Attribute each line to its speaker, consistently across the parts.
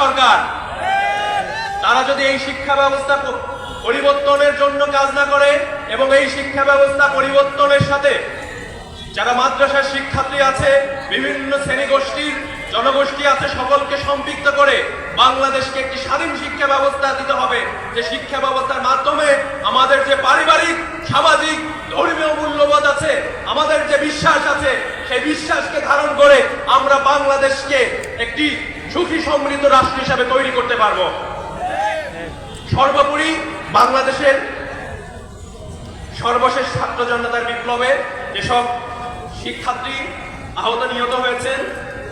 Speaker 1: সরকার। তারা যদি এই শিক্ষা ব্যবস্থা পরিবর্তনের জন্য কাজ না করে এবং এই শিক্ষা ব্যবস্থা পরিবর্তনের সাথে যারা মাদ্রাসার শিক্ষার্থী আছে, বিভিন্ন শ্রেণি গোষ্ঠীর জনগোষ্ঠী আছে, সকলকে সম্পৃক্ত করে বাংলাদেশকে একটি স্বাধীন শিক্ষা ব্যবস্থা দিতে হবে। যে শিক্ষা ব্যবস্থার মাধ্যমে আমাদের যে পারিবারিক, সামাজিক, ধর্মীয় মূল্যবোধ আছে, আমাদের যে বিশ্বাস আছে, সেই বিশ্বাসকে ধারণ করে আমরা বাংলাদেশকে একটি সুখী সমৃদ্ধ রাষ্ট্র হিসাবে তৈরি করতে পারব। সর্বোপরি বাংলাদেশের সর্বশেষ ছাত্র জনতার বিপ্লবে যেসব শিক্ষার্থী আহত নিহত হয়েছেন,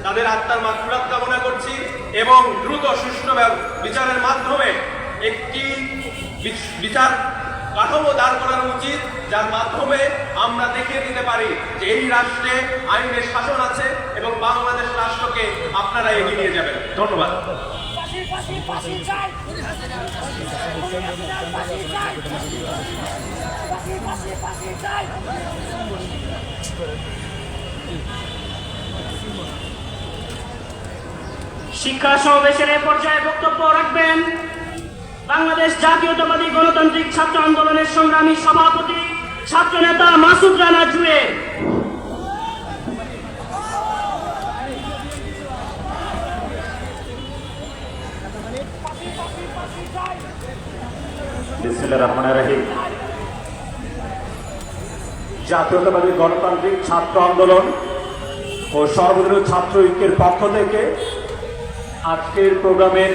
Speaker 1: তাদের আত্মার মাত্রাত কামনা করছি এবং দ্রুত সুষ্ঠু বিচারের মাধ্যমে একটি বিচার কাঠামো দাঁড় করানো উচিত, যার মাধ্যমে আমরা দেখিয়ে দিতে পারি যে এই রাষ্ট্রে আইনের শাসন আছে এবং বাংলাদেশ রাষ্ট্রকে আপনারা এগিয়ে নিয়ে যাবেন। ধন্যবাদ।
Speaker 2: শিক্ষা সমাবেশের এ পর্যায়ে বক্তব্য রাখবেন বাংলাদেশ জাতীয়তাবাদী গণতান্ত্রিক ছাত্র আন্দোলনের সংগ্রামী সভাপতি, ছাত্র নেতা মাসুদ রানা জুয়ে।
Speaker 3: জাতীয়তাবাদী গণতান্ত্রিক ছাত্র আন্দোলন ও সর্বদলীয় ছাত্র ঐক্যের পক্ষ থেকে আজকের প্রোগ্রামের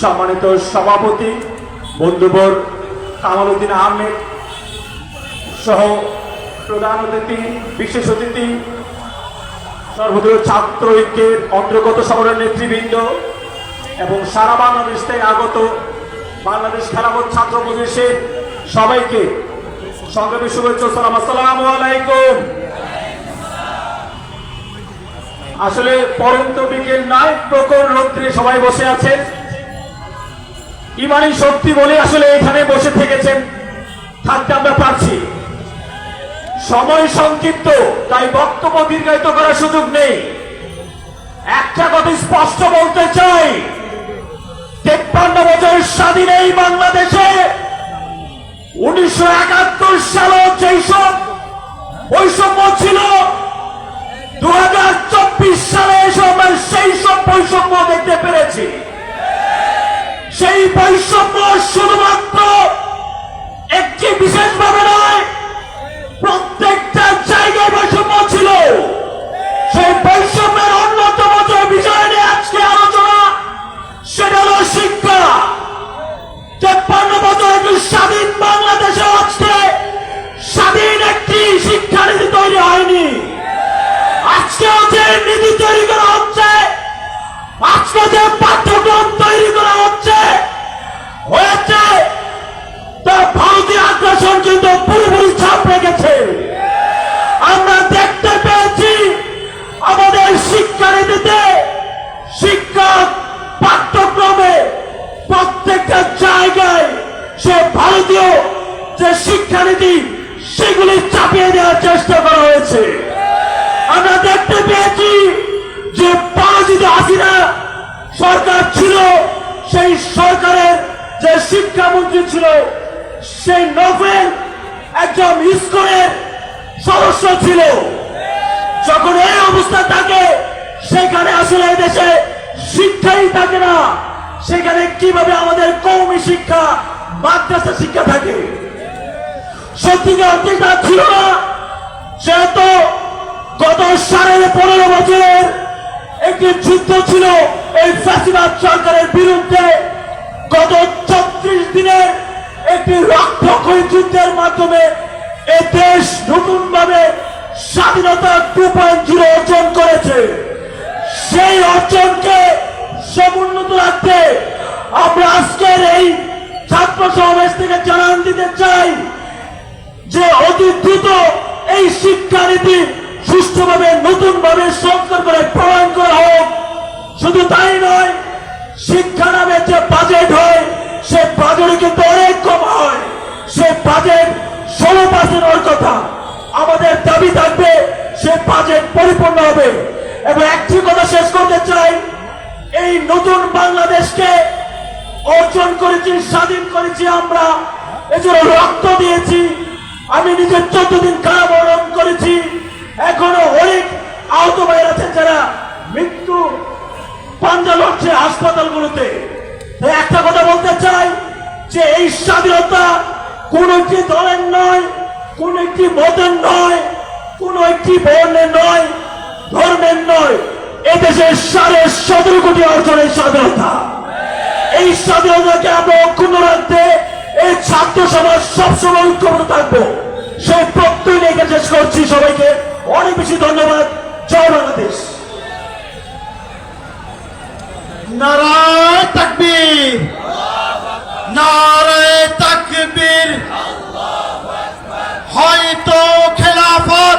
Speaker 3: সম্মানিত সভাপতি, বন্ধুবর কামাল উদ্দিন আহমেদ সহ প্রধান অতিথি, বিশেষ অতিথি, সর্বদলীয় ছাত্র ঐক্যের অন্তর্গত সমরের নেতৃবৃন্দ এবং সারা বাংলাদেশ থেকে আগত বাংলাদেশ খেলাফত ছাত্র পরিষদের সবাইকে সংগ্রামী শুভেচ্ছা সালাম। আসসালামু আলাইকুম। আসলে পরন্ত বিকেল নয় প্রখর রৌদ্রে সবাই বসে আছেন ইমানি শক্তি বলে আসলে এখানে বসে থেকেছেন, থাকতে আমরা পারছি। সময় সংক্ষিপ্ত, তাই বক্তব্য দীর্ঘায়িত করার সুযোগ নেই। একটা কথা স্পষ্ট বলতে চাই, তেপ্পান্ন বছর স্বাধীন এই বাংলাদেশে উনিশশো একাত্তর সালে যেই সব বৈষম্য ছিল দু হাজার চব্বিশ সালে এসব সেই সব বৈষম্য দেখতে পেরেছি। সেই বৈষম্য শুধুমাত্র একটি বিশেষভাবে নয়, প্রত্যেকটা জায়গায় বৈষম্য ছিল। সেই বৈষম্যের অন্যতম যে বিষয় নিয়ে আজকে আলোচনা, সেটা হলো শিক্ষা। তেপ্পান্ন বছর একটি স্বাধীন বাংলাদেশে আজকে স্বাধীন একটি শিক্ষানীতি তৈরি হয়নি। আজকেও যে নীতি তৈরি করা হচ্ছে আজকে যে পাঠ্যক্রম তৈরি করা হচ্ছে। হয়েছে। তা ভারতীয় আগ্রাসন কিন্তু পুরোপুরি ছাপ রেখেছে। সত্যিকার অর্থটা ছিল না, সেহেতু গত সাড়ে পনেরো বছরের একটি যুদ্ধ ছিল এই ফ্যাসিবাদ সরকারের বিরুদ্ধে। গত ছত্রিশ দিনের একটি রক্তক্ষয়ী যুদ্ধের মাধ্যমে এ দেশ নতুন ভাবে স্বাধীনতা টু পয়েন্ট জিরো অর্জন করেছে। সেই অর্জনকে সমুন্নত রাখতে আমরা আজকের এই ছাত্র সমাবেশ থেকে জানান দিতে চাই। যে অতি দ্রুত এই শিক্ষানীতি সুষ্ঠুভাবে নতুন ভাবে সংস্কার করে প্রণয়ন করা হোক, শুধু তাই নয়, শিক্ষা নামে যে বাজেট হয়, সে বাজেট কিন্তু অনেক কম হয়। সে বাজেট ষোলো পার্সেন্ট কথা। আমাদের দাবি থাকবে, সে বাজেট পরিপূর্ণ হবে। এবং একটি কথা শেষ করতে চাই, এই নতুন বাংলাদেশকে অর্জন করেছি, স্বাধীন করেছি আমরা, এজন্য রক্ত দিয়েছি। আমি নিজের চোদ্দ দিন কারাবরণ করেছি। এখনও অনেক আহত ভাই আছেন যারা মৃত্যু পাঞ্জা লড়ছে হাসপাতালগুলোতে। তাই একটা কথা বলতে চাই যে এই স্বাধীনতা কোন একটি দলের নয়, কোন একটি মতের নয়, কোন একটি বর্ণের নয়, ধর্মের নয়। এদেশের সাড়ে সতেরো কোটি অর্জনের স্বাধীনতা। এই স্বাধীনতাকে আমরা অক্ষুণ্ণ রাখতে এই ছাত্র সমাজ সবসময় ঐক্যবদ্ধ থাকব। সেই প্রত্যয় নিয়ে শেষ করছি সবাইকে। অনেক বেশি ধন্যবাদ। জয় বাংলাদেশ।
Speaker 4: নারায় তাকবীর। নারায় তাকবীর। হয়তো খেলাফত।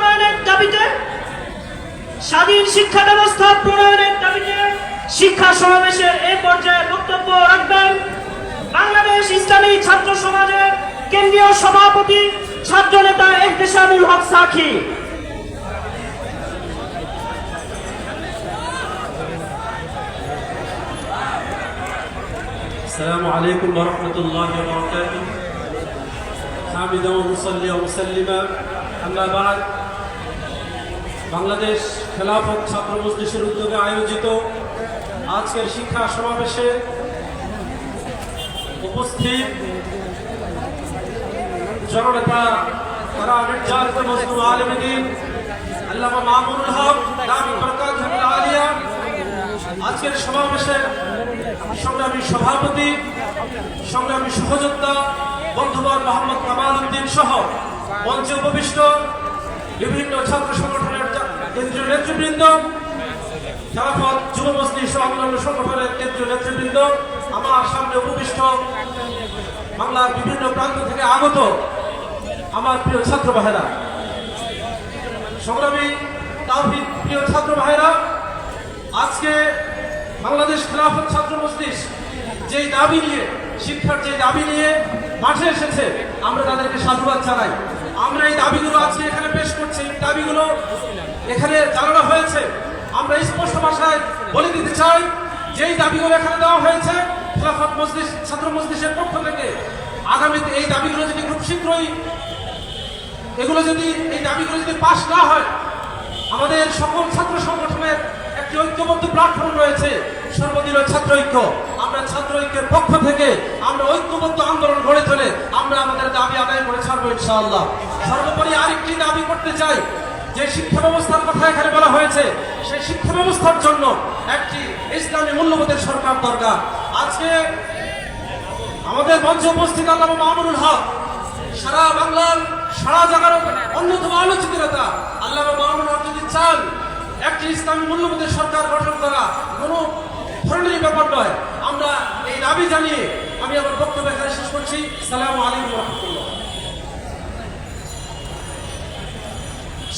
Speaker 2: স্বাধীন শিক্ষা ব্যবস্থা প্রণয়নের দাবিতে শিক্ষা সমাবেশের এ পর্যায়ে বক্তব্য রাখবেন বাংলাদেশ ইসলামী ছাত্র সমাজের কেন্দ্রীয় সভাপতি ছাত্র নেতা এহতেশামুল হক সাক্ষী
Speaker 5: السلام عليكم ورحمة الله وبركاته حامدا ومصلي ومسلما أما بعد বাংলাদেশ খেলাফত ছাত্র মজলিসের উদ্যোগে আয়োজিত আজকের শিক্ষা সমাবেশে উপস্থিত জননেতা তারা নির্যাতিত মজলুম আলমদিন আল্লামা মামুনুল হক দামি বরকাত আলিয়া। আজকের সমাবেশের সংগ্রামী সভাপতি, সংগ্রামী সহযোদ্ধা বন্ধুবর মোহাম্মদ কামাল উদ্দিন সহ মঞ্চে উপবিষ্ট বিভিন্ন ছাত্র সংগঠনের কেন্দ্রীয় নেতৃবৃন্দ খেলাফত যুব ও অন্যান্য সংগঠনের কেন্দ্রীয় নেতৃবৃন্দ, আমার সামনে উপবিষ্ট বাংলার বিভিন্ন প্রান্ত থেকে আগত আমার প্রিয় ছাত্র ভাইরা। সংগ্রামী তাওহিদ, প্রিয় ছাত্র ভাইরা, আজকে বাংলাদেশ খেলাফত ছাত্র মজলিস যেই দাবি নিয়ে, শিক্ষার যে দাবি নিয়ে মাঠে এসেছে, আমরা তাদেরকে সাধুবাদ জানাই। আমরা এই দাবিগুলো আজকে এখানে পেশ করছি। দাবিগুলো এখানে জানানো হয়েছে, আমরা স্পষ্ট ভাষায় বলে দিতে চাই, যেই দাবিগুলো এখানে দেওয়া হয়েছে, খেলাফত মজলিস, ছাত্র মজলিসের পক্ষ থেকে, আগামীতে এই দাবিগুলো যদি খুব শীঘ্রই, এগুলো যদি, এই দাবিগুলো যদি পাশ না হয়, আমাদের সকল ছাত্র সংগঠনের একটি ঐক্যবদ্ধ প্ল্যাটফর্ম রয়েছে, সর্বদলীয় ছাত্র ঐক্য। আমরা ছাত্র ঐক্যের পক্ষ থেকে, আমরা ঐক্যবদ্ধ আন্দোলন গড়ে তোলে, আমরা আমাদের দাবি আদায় করে ছাড়বো ইনশাআল্লাহ। সর্বোপরি আরেকটি দাবি করতে চাই যে শিক্ষা ব্যবস্থার কথা এখানে বলা হয়েছে, সেই শিক্ষা ব্যবস্থার জন্য একটি ইসলামী মূল্যবোধের সরকার দরকার। আজকে আমাদের মঞ্চে উপস্থিত আল্লাহ মামুনুল হক, সারা বাংলার সারা জায়গার অন্যতম আলোচিত নেতা। আল্লাহ মামুনুল হক যদি চান একটি ইসলামী মূল্যবোধের সরকার গঠন করা, কোনো ধরনেরই ব্যাপার নয়। আমরা এই দাবি জানিয়ে আমি আমার বক্তব্য এখানে শেষ করছি। সালাম আলাইকুম রহমতুল্লাহ।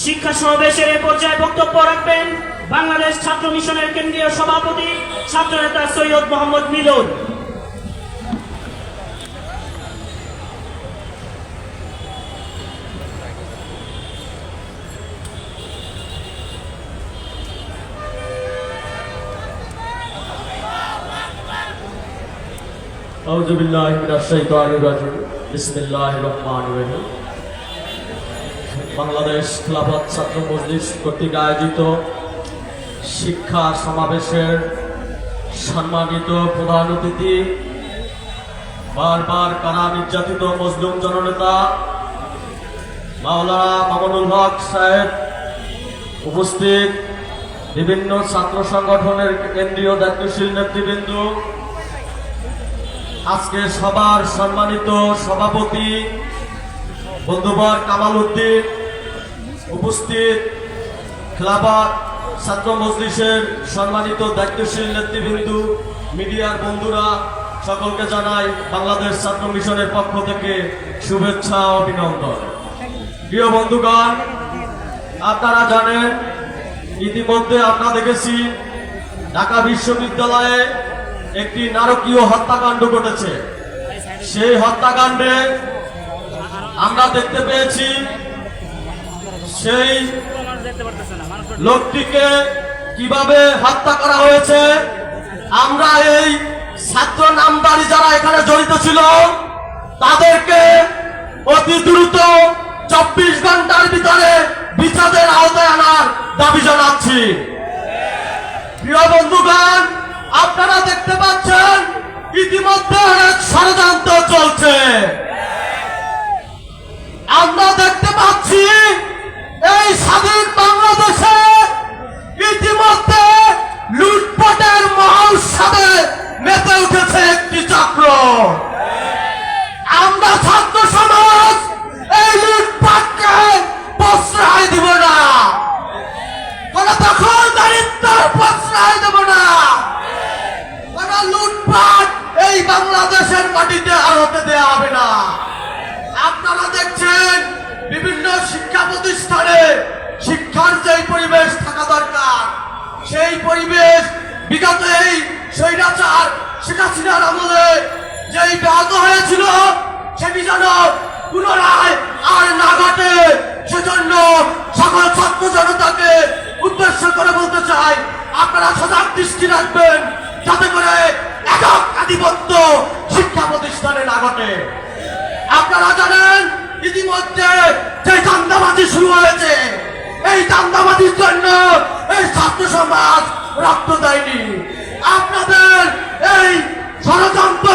Speaker 2: শিক্ষা সমাবেশের এ পর্যায়ে বক্তব্য রাখবেন বাংলাদেশ ছাত্র মিশনের কেন্দ্রীয় সভাপতি ছাত্রনেতা সৈয়দ মোহাম্মদ মিলন
Speaker 6: أعوذ بالله من الشيطان الرجيم بسم الله الرحمن الرحيم বাংলাদেশ খেলাফত ছাত্র মজলিস কর্তৃক আয়োজিত শিক্ষা সমাবেশের সম্মানিত প্রধান অতিথি, বারবার কারা নির্যাতিত মজলুম জননেতা মাওলানা মামুনুল হক সাহেব উপস্থিত, বিভিন্ন ছাত্র সংগঠনের কেন্দ্রীয় দায়িত্বশীল নেতৃবৃন্দ, আজকে সবার সম্মানিত সভাপতি বন্ধুবর কামাল উদ্দিন উপস্থিত খেলাফত ছাত্র মজলিসের সম্মানিত দায়িত্বশীল নেতৃবৃন্দ, মিডিয়ার বন্ধুরা, সকলকে জানাই বাংলাদেশ ছাত্র মিশনের পক্ষ থেকে শুভেচ্ছা অভিনন্দন। প্রিয় বন্ধুগণ, আপনারা জানেন, ইতিমধ্যে আমরা দেখেছি, ঢাকা বিশ্ববিদ্যালয়ে একটি নারকীয় হত্যাকাণ্ড ঘটেছে। সেই হত্যাকাণ্ডে আমরা দেখতে পেয়েছি সেই লোকটিকে কীভাবে হত্যা করা হয়েছে? আমরা এই ছাত্র নামদারি যারা এখানে জড়িত ছিল, তাদেরকে অতি দ্রুত চব্বিশ ঘণ্টার ভিতরে বিচারের আওতায় আনার দাবি জানাচ্ছি। প্রিয় বন্ধুগণ, আপনারা দেখতে পাচ্ছেন, ইতিমধ্যে অনেক ষড়যন্ত্র চলছে। আমরা দেখতে পাচ্ছি এই স্বাধীন বাংলাদেশে ইতিমধ্যে লুটপাটের মহোৎসবে মেতে উঠেছে একটি চক্র। আমরা ছাত্র সমাজ এই লুটপাটকে প্রশ্রয় দিব না। কোন দখলদারিত্বের প্রশ্রয় দেব না। কোন লুটপাট এই বাংলাদেশের মাটিতে আর দেওয়া হবে না। আপনারা দেখছেন বিভিন্ন শিক্ষা প্রতিষ্ঠানে শিক্ষার যে পরিবেশ থাকা দরকার, সেই পরিবেশ বিগত এই স্বৈরাচার শেখ আমলে যেই ব্যাহত হয়েছিল, সেটি যেন পুনরায় আর না ঘটে, সেজন্য সকল ছাত্র জনতাকে উদ্দেশ্য করে বলতে চাই, আপনারা সজাগ দৃষ্টি রাখবেন যাতে করে একক আধিপত্য শিক্ষা প্রতিষ্ঠানে না ঘটে। আপনারা জানেন ইতিমধ্যে যে চান্দাবাজি শুরু হয়েছে, এই চান্দাবাজির জন্য এই ছাত্র সমাজ রক্ত দেয়নি। আপনাদের এই ষড়যন্ত্র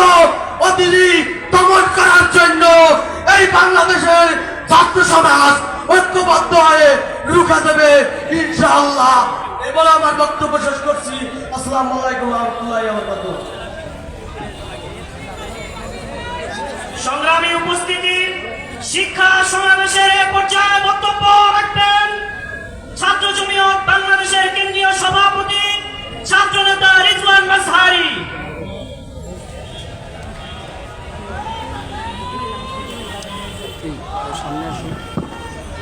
Speaker 6: অতিরি দমন করার জন্য এই বাংলাদেশের ছাত্র সমাজ ঐক্যবদ্ধ হয়ে রুখা দেবে ইনশাআল্লাহ। এবার আমার বক্তব্য শেষ করছি। আসসালামু আলাইকুম রহমতুল্লাহ
Speaker 2: সংগ্রামী উপস্থিতি শিক্ষা সমাবেশের এ পর্যায়ে বক্তব্য রাখবেন ছাত্র জমিয়ত বাংলাদেশের কেন্দ্রীয় সভাপতি ছাত্রনেতা রিজওয়ান মাসহারি
Speaker 7: সামনে আসুন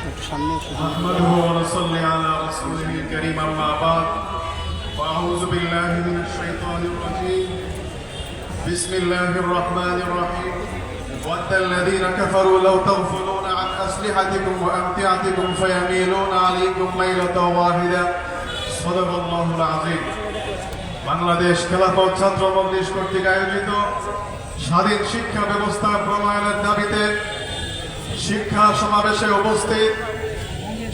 Speaker 7: একটু সামনে আসুন
Speaker 8: نحمده ونصلي على رسوله الكريم أما بعد وأعوذ بالله من الشيطان الرجيم بسم الله الرحمن الرحيم ود الذين كفروا لو تغفلون عن أسلحتكم وأمتعتكم فيميلون عليكم ميلة واحدة صدق الله العظيم বাংলাদেশ খেলাফত ছাত্র মজলিস কর্তৃক আয়োজিত স্বাধীন শিক্ষা ব্যবস্থা প্রণয়নের দাবিতে শিক্ষা সমাবেশে উপস্থিত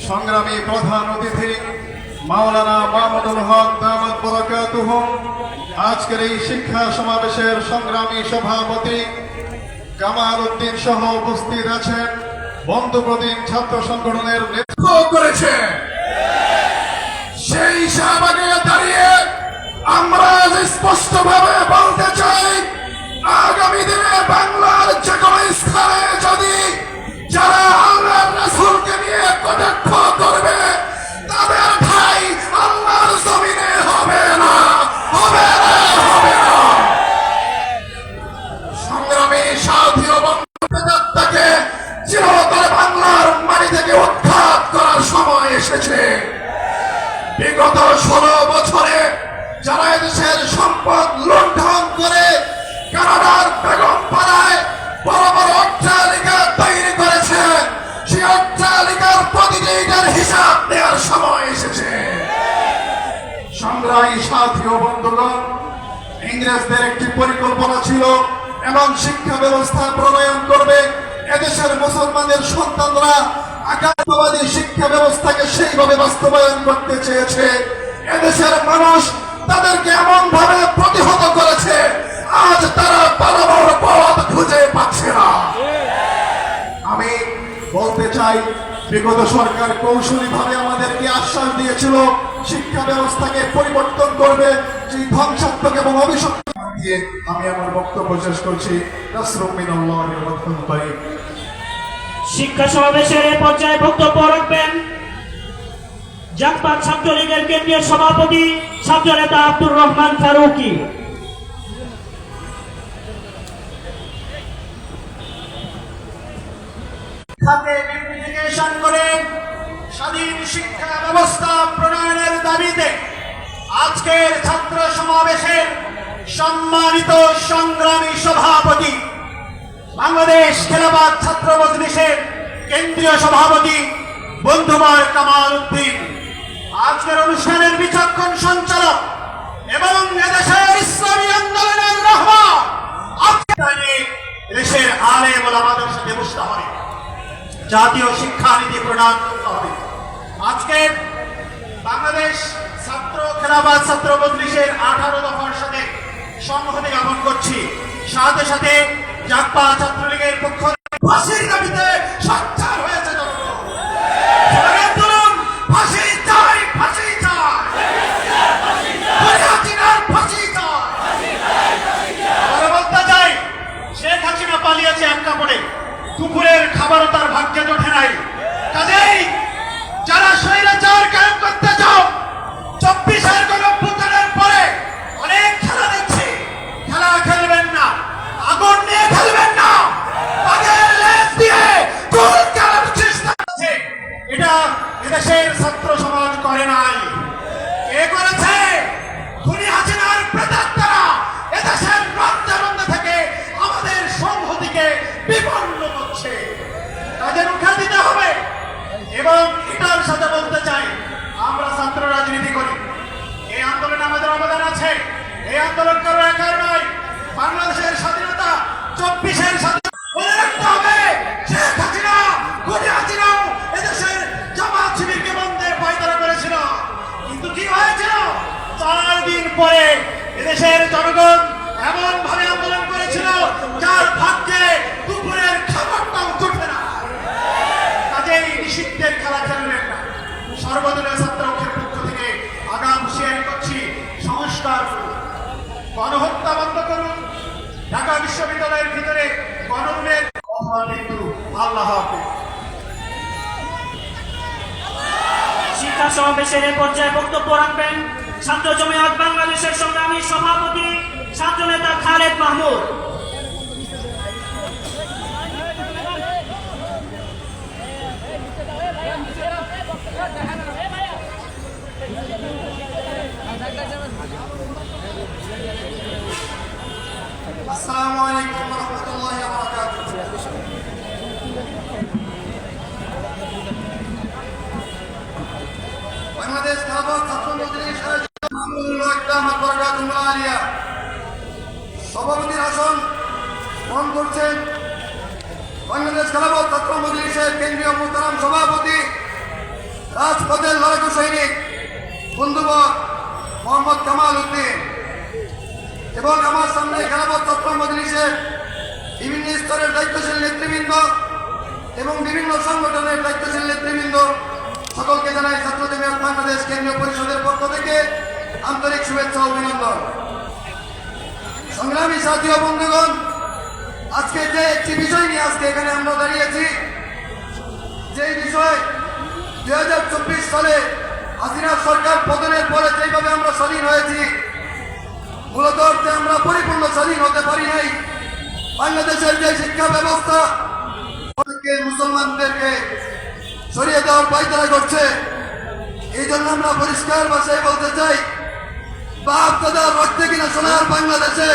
Speaker 8: সংগ্রামী প্রধান অতিথি মাওলানা মাহমুদুল হক দামাত বরকাতুহ আজকের এই শিক্ষা সমাবেশের সংগ্রামী সভাপতি কামাল উদ্দিন সহ উপস্থিত আছেন বন্ধু প্রদীপ ছাত্র সংগঠনের নেতৃত্ব করেছে। সেই শাহবাগে দাঁড়িয়ে আমরা স্পষ্ট ভাবে বলতে চাই, আগামী দিনে বাংলার যে কোনো স্থানে যদি যারা আল্লাহর রাসূলকে নিয়ে কটাক্ষ করবে বিগত ষোলো বছরে যারা এদেশের সম্পদ লুণ্ঠন করে কানাডার বেগম পাড়ায় বড় বড় অট্টালিকা তৈরি করেছে সেই অট্টালিকার প্রতিযোগিতার হিসাব দেওয়ার সময় এসেছে। সংগ্রামী সাথী ও বন্ধুগণ, ইংরেজদের একটি পরিকল্পনা ছিল এবং শিক্ষা ব্যবস্থা প্রণয়ন করবে এদেশের মুসলমানদের সন্তানরা আগামীবাদী শিক্ষা ব্যবস্থাকে সেইভাবে বাস্তবায়ন করতে চেয়েছে। এদেশের মানুষ তাদেরকে এমন ভাবে প্রতিহত করেছে, আজ তারা পালানোর পথ খুঁজে পাচ্ছে না। আমি বলতে চাই, বিগত সরকার কৌশলী ভাবে আমাদেরকে আশ্বাস দিয়েছিল, শিক্ষা ব্যবস্থাকে পরিবর্তন করবে সেই ধ্বংসাত্মক এবং অভিশপ্ত দিয়ে আমি আমার বক্তব্য শেষ করছি। নাসরুমিনাল্লাহ পারি
Speaker 2: শিক্ষা সমাবেশের পর্যায়ে বক্তব্য রাখবেন জাকপাত ছাত্রলীগের কেন্দ্রীয় সভাপতি ছাত্র নেতা আব্দুর রহমান ফারুকি।
Speaker 9: স্বাধীন শিক্ষা ব্যবস্থা প্রণয়নের দাবিতে আজকের ছাত্র সমাবেশের সম্মানিত সংগ্রামী সভাপতি বাংলাদেশ খেলাবাদ ছাত্র মজলিসের কেন্দ্রীয় সভাপতি বন্ধুবর কামাল উদ্দিন আজকের অনুষ্ঠানের বিচক্ষণ সঞ্চালক এবং এদেশের ইসলামী আন্দোলনের রহমান দেশের আলে আমাদের সাথে বসতে হবে। জাতীয় শিক্ষানীতি প্রণয়ন করতে হবে। আজকে বাংলাদেশ ছাত্র খেলাবাদ ছাত্র মজলিসের আঠারো দফার সাথে সংহতি জ্ঞাপন করছি। সাথে সাথে জাকপা ছাত্রলীগের পক্ষ ফাঁসির দাবিতে সোচ্চার হয়েছে পালিয়েছে এক কাপড়ে। কুকুরের খাবারও তার ভাগ্যে জোটে নাই। কাজেই যারা স্বৈরাচার কায়েম করতে চাও, চব্বিশের গণভ্যুত্থানের পরে অনেক খেলা দেখছি খেলা খেলবেন না আগুন নিয়ে খেলবেন না তাদের লেজ দিয়ে গোল খেলার চেষ্টা করছে এটা এদেশের ছাত্র সমাজ করে নাই। কে করেছে? খুনি হাসিনার প্রেতাত্মারা এদেশের থেকে আমাদের সংহতিকে বিপন্ন করছে। তাদের উঠে দিতে হবে। এবং এটার সাথে বলতে চাই, আমরা ছাত্র রাজনীতি করি। এই আন্দোলনে আমাদের অবদান আছে। এই আন্দোলন কারও একার নয়। বাংলাদেশের স্বাধীনতা চব্বিশের স্বাধীনতা পরে এদেশের জনগণ এমন ভাবে আন্দোলন করেছিল, যার ভাগ্যে দুপুরের খাবারটাও জুটবে না। কাজেই নিষিদ্ধের খেলা খেলবেন না। সর্বদলীয় ছাত্র ঐক্যের পক্ষ থেকে আগাম শেয়ার করছি সংস্কার। গণহত্যা বন্ধ করুন। ঢাকা বিশ্ববিদ্যালয়ের ভিতরে গণমের কিন্তু আল্লাহ হাফেজ।
Speaker 2: শিক্ষা সমাবেশের এ পর্যায়ে বক্তব্য রাখবেন ছাত্র জমিয়ত বাংলাদেশের সংগ্রামী সভাপতি ছাত্র নেতা খালেদ মাহমুদ।
Speaker 9: রহমতুল্লাহ বাংলাদেশ আলিয়া সভাপতির আসন গ্রহণ করছেন বাংলাদেশ খেলাফত ছাত্র মজলিসের কেন্দ্রীয় মোহতারাম সভাপতি রাজপথের লড়াকু সৈনিক বন্ধুবর মোহাম্মদ কামাল উদ্দিন। এবং আমার সামনে খেলাফত ছাত্র মজলিসের বিভিন্ন স্তরের দায়িত্বশীল নেতৃবৃন্দ এবং বিভিন্ন সংগঠনের দায়িত্বশীল নেতৃবৃন্দ, সকলকে জানাই ছাত্র জমিয়ত বাংলাদেশ কেন্দ্রীয় পরিষদের পক্ষ থেকে আন্তরিক শুভেচ্ছা অভিনন্দন। সংগ্রামী সাথী ও বন্ধুগণ, আজকে যে একটি বিষয় নিয়ে আজকে এখানে আমরা দাঁড়িয়েছি যে বিষয় দুই হাজার চব্বিশ সালে হাসিনা সরকার পতনের পরে যেভাবে আমরা স্বাধীন হয়েছি, মূলত অর্থে আমরা পরিপূর্ণ স্বাধীন হতে পারি নাই। বাংলাদেশের যে শিক্ষা ব্যবস্থা মুসলমানদেরকে সরিয়ে দেওয়ার পাইতারা করছে, এই জন্য আমরা পরিষ্কার ভাষায় বলতে চাই বাপ দাদার রক্তে কিনা সোনার বাংলাদেশে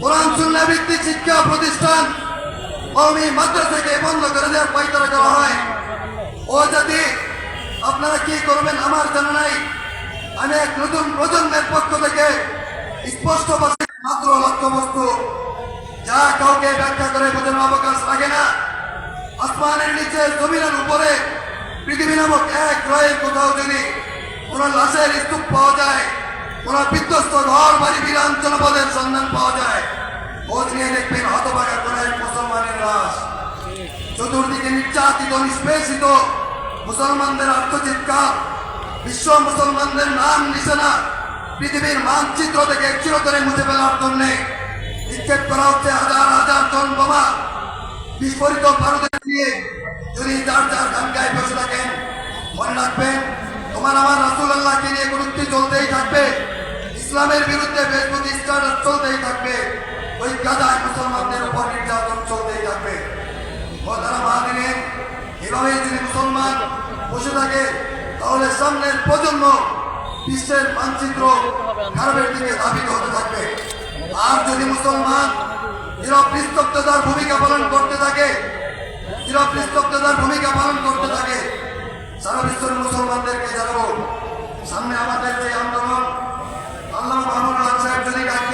Speaker 9: কোরআন সুন্না ভিত্তিক শিক্ষা প্রতিষ্ঠান কওমি মাদ্রাসাকে বন্ধ করে দেওয়ার পাইতারা করা হয়। ও জাতি, আপনারা কি করবেন আমার জানা নাই।
Speaker 10: এক নতুন প্রজন্মের পক্ষ থেকে স্পষ্ট মাত্র লক্ষ্যবস্তু যা কাউকে ব্যাখ্যা করে বোঝানোর অবকাশ রাখে না। আসমানের নিচে জমিনের উপরে পৃথিবী নামক এক গ্রহের কোথাও যদি কোন লাশের স্তূপ পাওয়া যায় কোন বিধ্বস্ত ঘর বাড়ি বিরান জনপদের সন্ধান পাওয়া যায়। খোঁজ নিয়ে দেখবেন হতভাগা এক মুসলমানের লাশ। চতুর্দিকে নির্যাতিত, নিষ্পেষিত মুসলমানদের আত্মচিৎকার, বিশ্ব মুসলমানদের নাম নিশানা, পৃথিবীর মানচিত্র থেকে চিরতরে মুছে ফেলার জন্য নিক্ষেপ করা হচ্ছে হাজার হাজার টন বোমা। বিস্ফোরিত ভারতের দিয়ে যদি যার যার গানগায় বসে থাকেন, মনে রাখবেন তোমার আমার রাসুল আল্লাহকে নিয়ে গুরুত্ব চলতেই থাকবে। ইসলামের বিরুদ্ধে ফেসবুক স্ট্যাটাস চলতেই থাকবে। ওই গাদায় মুসলমানদের উপর নির্যাতন চলতেই থাকবে। ও তারা মাদিনে এভাবে যদি মুসলমান বসে থাকে, তাহলে সামনের প্রজন্ম বিশ্বের মানচিত্র খারাপের দিকে ধাবিত হতে থাকবে। আর যদি মুসলমান নিস্তব্ধতার ভূমিকা পালন করতে থাকে, নীরব ভূমিকা পালন করতে থাকে সারা বিশ্বের মুসলমানদেরকে জানাব, সামনে আমাদের যে আন্দোলন, আল্লাহ মাহমুদ সাহেব যদি ডাক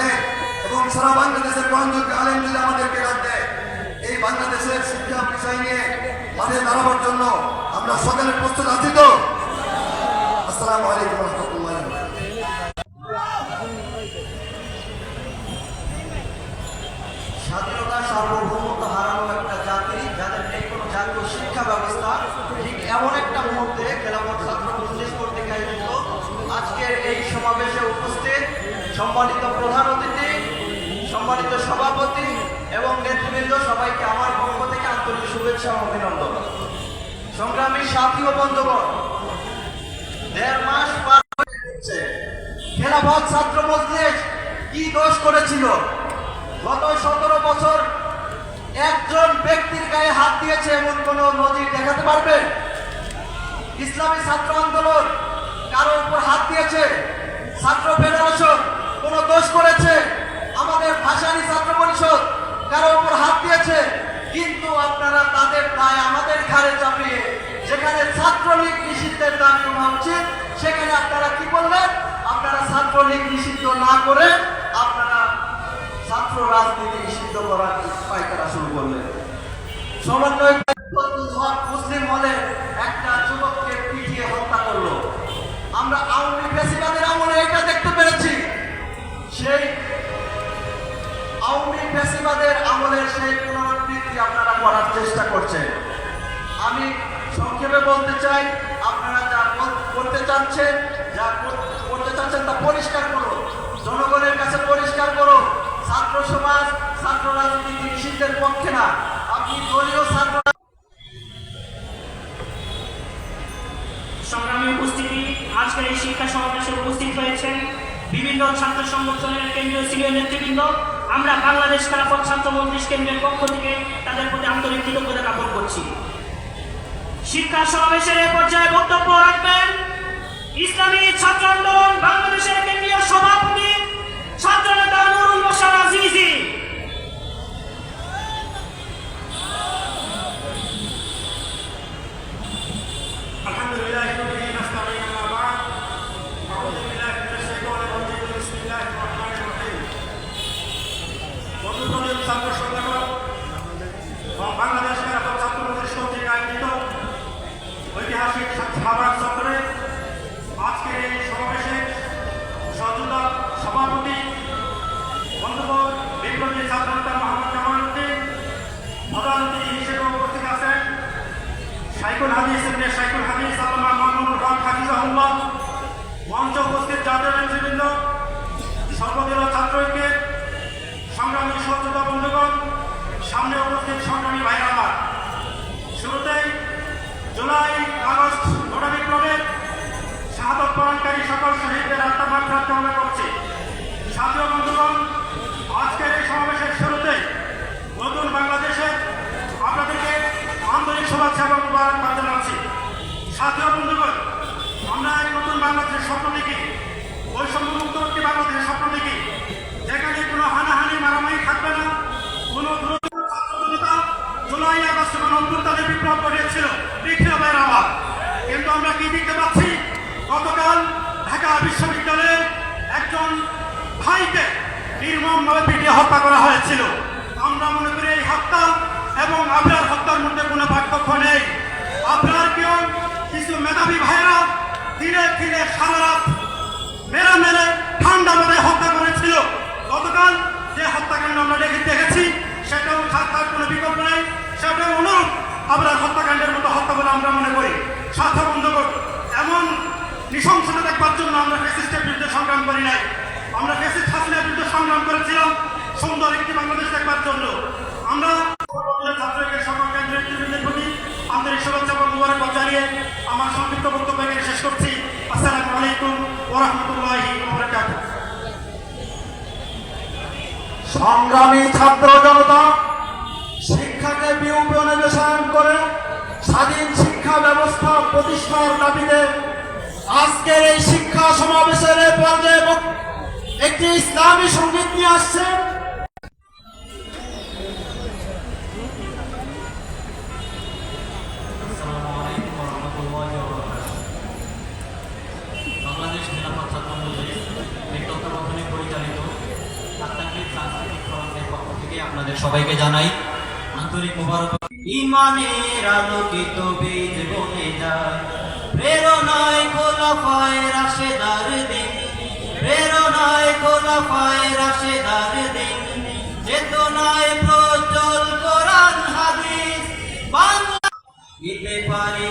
Speaker 10: এবং সারা বাংলাদেশের গ্রহণযোগ্য আলেম যদি আমাদেরকে ডাক এই বাংলাদেশের শিক্ষা বিষয় নিয়ে মাঠে দাঁড়াবার জন্য আমরা সকলে প্রস্তুত আছি তো? আসসালামু আলাইকুম রহমতুল্লাহ।
Speaker 11: স্বাধীনতা সার্বভৌমত্ব অভিনন্দন। সংগ্রামী সাথী ও বন্ধুগণ, দেড় মাস পার হয়ে গেছে। খেলাফত ছাত্র মজলিস কি দোষ করেছিল? গত সতেরো বছর একজন ব্যক্তির গায়ে হাত দিয়েছে এমন কোন নজির দেখাতে পারবেন ইসলামী ছাত্র আন্দোলন কারও উপর হাত দিয়েছে? ছাত্র ফেডারেশন কোন দোষ করেছে? আমাদের ভাষানী ছাত্র পরিষদ কারও উপর হাত দিয়েছে? কিন্তু আপনারা তাদের পায়ে আমাদের ঘাড়ে চাপিয়ে, যেখানে ছাত্রলীগ নিষিদ্ধের দাবি ওঠা উচিত সেখানে আপনারা কি করলেন আপনারা ছাত্রলীগ নিষিদ্ধ না করে আপনারা ছাত্র রাজনীতি নিষিদ্ধ করার পায়তারা শুরু করলেন। সমন্বয় করার চেষ্টা করছেন। আমি সংক্ষেপে বলতে চাই, আপনারা যা করতে চাচ্ছেন, যা করতে চাচ্ছেন তা পরিষ্কার করুন। জনগণের কাছে পরিষ্কার করুন। ছাত্র সমাজ, ছাত্র রাজনীতি নিষিদ্ধের পক্ষে না। আপনি দলীয় ছাত্র
Speaker 2: সংগ্রামী উপস্থিতি, আজকের এই শিক্ষা সমাবেশে উপস্থিত হয়েছেন বিভিন্ন ছাত্র সংগঠনের কেন্দ্রীয় সিনিয়র নেতৃবৃন্দ। আমরা বাংলাদেশ খেলাফত ছাত্র মজলিস কেন্দ্রের পক্ষ থেকে তাদের প্রতি আন্তরিক কৃতজ্ঞতা জ্ঞাপন করছি। শিক্ষা সমাবেশের এ পর্যায়ে বক্তব্য রাখবেন ইসলামী ছাত্র আন্দোলন বাংলাদেশের কেন্দ্রীয় সভাপতি ছাত্র নেতা নুরুল বসার আজিজি।
Speaker 12: সাইকুল হাদিস ইবনে সাইকুল হাদিস আল্লামা মামুনুর হক হাফিজাহুল্লাহ। মঞ্চ উপস্থিত জাতীয় নেতৃবৃন্দ, সর্বদলীয় ছাত্র ঐক্যের সংগ্রামী সহযোগিতা বন্ধুগণ, সামনে উপস্থিত সংগ্রামী ভাইরা আমার। শুরুতেই জুলাই, আগস্ট গোটা বিপ্লবের শাহাদত পালনকারী সকল শহীদদের আত্মাভাগ কামনা করছি। সাথীয় বন্ধুগণ, আজকের এই সমাবেশের শুরুতেই নতুন বাংলাদেশের আপনাদেরকে আন্তরিক শুভেচ্ছা এবং মুবারকবাদ জানাচ্ছি সাথীয় বন্ধুগণ, আমরা এক নতুন বাংলাদেশের স্বপ্ন দেখি। বৈষম্যমুক্ত একটি বাংলাদেশের স্বপ্ন দেখি। যেখানে কোনো হানাহানি, মারামারি থাকবে না। কোনো জুলাই আগস্ট এবং অন্তর্তাদের বিপ্লব ঘটিয়েছিল। বিক্ষোভের আবার কিন্তু আমরা কি দেখতে পাচ্ছি? গতকাল ঢাকা বিশ্ববিদ্যালয়ের একজন ভাইকে নির্মমভাবে পিটিয়ে হত্যা করা হয়েছিল। আমরা মনে করি এই হত্যা এবং আপনার হত্যার মধ্যে কোনো পার্থক্য নেই। আবরারকেও কিছু মেধাবী ভাইরা ধীরে ধীরে সারা রাত মেরে মেরে ঠান্ডা মাথায় হত্যা করেছিল। গতকাল যে হত্যাকাণ্ড আমরা দেখে দেখেছি, সেটাও তার কোনো বিকল্প নেই। সেটাও অনুরূপ আবরার হত্যাকাণ্ডের মতো হত্যা বলে আমরা মনে করি। স্বার্থ বন্ধকর এমন নৃশংসতা দেখবার জন্য আমরা ফেসিস্টের বিরুদ্ধে সংগ্রাম করি নাই। আমরা ফেসিস্ট হাসিনার বিরুদ্ধে সংগ্রাম করেছিলাম। সুন্দর একটি বাংলাদেশ দেখবার জন্য। আমরা
Speaker 9: সংগ্রামী ছাত্র জনতা, শিক্ষাকে বিউপনিবেশন করে স্বাধীন শিক্ষা ব্যবস্থা প্রতিষ্ঠার দাবিতে আজকের এই শিক্ষা সমাবেশের পর্যায়ে একটি ইসলামী সংগীত নিয়ে আসছে।
Speaker 13: সবাইকে জানাই আন্তরিক মোবারক। ইমানের আলোকিত বীজ বনে যায়। প্রেরণায় খোলাফায় রাশেদার দিন। প্রেরণায় খোলাফায় রাশেদার দিন। চেতনায় প্রজ্জ্বল কোরআন হাদিস। বাংলা গীতে পারি